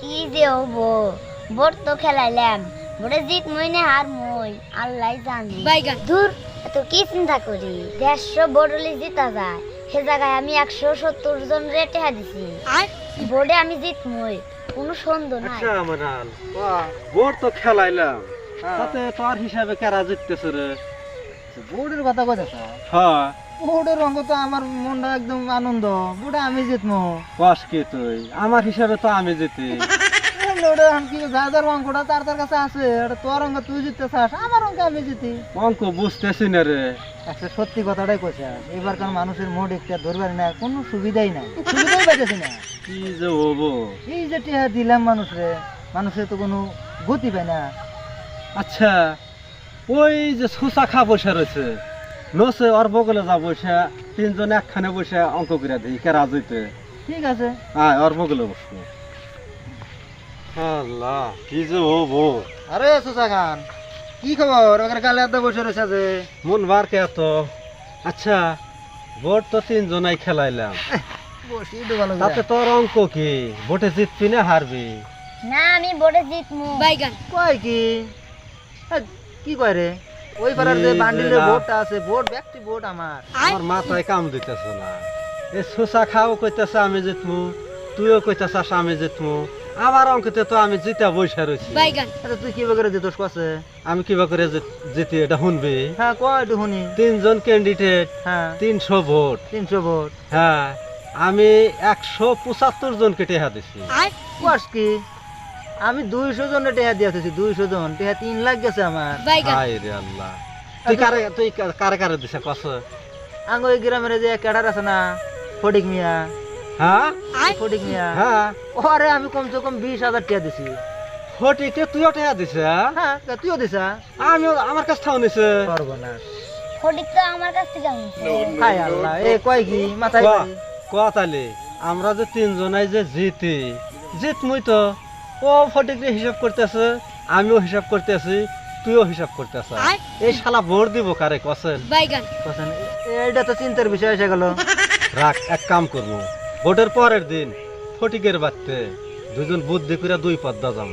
কি যে হব? বোট তো খেলাইলাম। বোটে জিত মই না হার মই আল্লাহ জানি। দূর এত কি চিন্তা করি? দেড়শো বোর্ড হলে জিতা যায়। সে জায়গায় আমি একশো সত্তর জন রেটে দিছি। আর বোর্ডে আমি জিতমই কোনো সন্দেহ নাই। আচ্ছা বোর্ড তো খেলাইলাম। তাতে তোর হিসাবে কেরা জিততেছে রে? বোর্ডের কথা কথা হ্যাঁ। বোর্ডের অঙ্ক তো আমার মনটা একদম আনন্দ। বোর্ডে আমি জিতমো কস কি তুই? আমার হিসাবে তো আমি জিতি ওটা কি যা তার তার কাছে আছে। এটা তোর তুই জিততে চাস আমার আমি জিতি অঙ্ক বুঝতেছি না রে। সত্যি কথাটাই কইছে এবারকার মানুষের মোট একটা ধরবার না কোনো সুবিধাই নাই। সুবিধাই পাইতেছি না। কি যে হব? এই যে টিহা দিলাম মানুষরে মানুষের তো কোনো গতি পায় না। আচ্ছা ওই যে সুসা খা বসে রয়েছে। নসে ওর বগলে যা বসে তিনজন একখানে বসে অঙ্ক করে দিই কেরা জিতে ঠিক আছে। হ্যাঁ ওর বগলে বসবো। আল্লাহ কি যে হব আরে সুসা খান কি খবর? ওখানে গালে আদা বসে রয়েছে যে। মন বার কে এত? আচ্ছা বোর্ড তো তিনজনাই খেলাইলাম। তাতে তোর অঙ্ক কি? ভোটে জিতবি না হারবি? না আমি বোর্ডে জিতমু। বাইগান কয় কি? কি কয় রে? ওই পাড়ার যে বান্ডিলের। বোর্ডটা আছে বোর্ড ব্যক্তি বোর্ড আমার। আমার মাথায় কাম দিতেছে না। এ সুসা খাও কইতেছে আমি জিতমু তুইও কইতেছাস আমি জিতমু আমার অঙ্কতে তো আমি জিতা বৈশা রয়েছি আচ্ছা তুই কি করে দিতোস কাছে আমি কিবা করে জিত- এটা শুনবি? হ্যাঁ কয় শুনি। তিনজন ক্যান্ডিডেট হ্যাঁ। তিনশো ভোট। তিনশো ভোট। হ্যাঁ আমি একশো পঁচাত্তর জনকে টেহা দিছি। কি? আমি দুইশো জনের টেহা দিয়েছি দুইশো জন। টেহা তিন লাখ গেছে আমার। বাইগান রে আল্লাহ। তুই কারে তুই কা- কারে কারে দিছে কস? আঙ্গ ওই গ্রামের যে ক্যাডার আছে না ফটিক মিয়া। হ্যাঁ? ফটিক মিয়া। হ্যাঁ। ওরে আমি কমসে কম বিশ হাজার টাকা দিছি। ফটিকে তুইও টেহা দিছে হ্যাঁ? হ্যাঁ তুইও দিছা? আমি আমার কাছ থেকে নিছে। সর্বনাশ। ফটিক তো আমার কাছ থেকে হায় আল্লাহ। এ কয় কি? মাথায় ক- বাড়ি? আমরা যে তিনজনাই যে জিতি জিত মুই তো। ও ফটিকে হিসাব করতেছে আমিও হিসাব করতেছি তুইও হিসাব করতেছ। এই শালা ভোট দিব কারে কসেন? বাইগান। কছেন, এইটা তো চিন্তার বিষয় এসে গেল। রাখ এক কাম করব। ভোটের পরের দিন ফটিকের বাড়তে দুজন বুদ্ধি করে দুই পদ্মা যাব।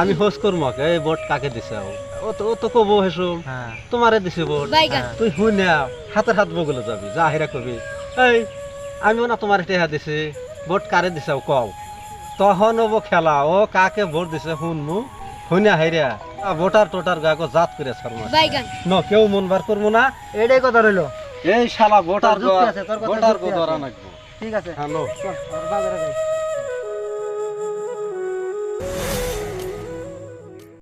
আমি হোস করব এই ভোট কাকে দিছে ও? তো ও তো কবো হেসুম। হ্যাঁ। তোমারে দিছে ভোট। তুই হুই হাতের হাত বগলে যাবি যা হেরা কবি। এই আমিও না তোমার টেহা দিছি। ভোট কারে দিছে কও? তখন ও খেলা। ও কাকে ভোট দিছে শুনমু? শুনে হাইরা। ভোটার টোটার গাকে জাত করে শর্মা ন কেউ মন বার করব না। এটাই কথা রইল। এই শালা ভোটার ভোটার গো ধরা নাকবো। ঠিক আছে। হ্যালো। বাজারে যাই।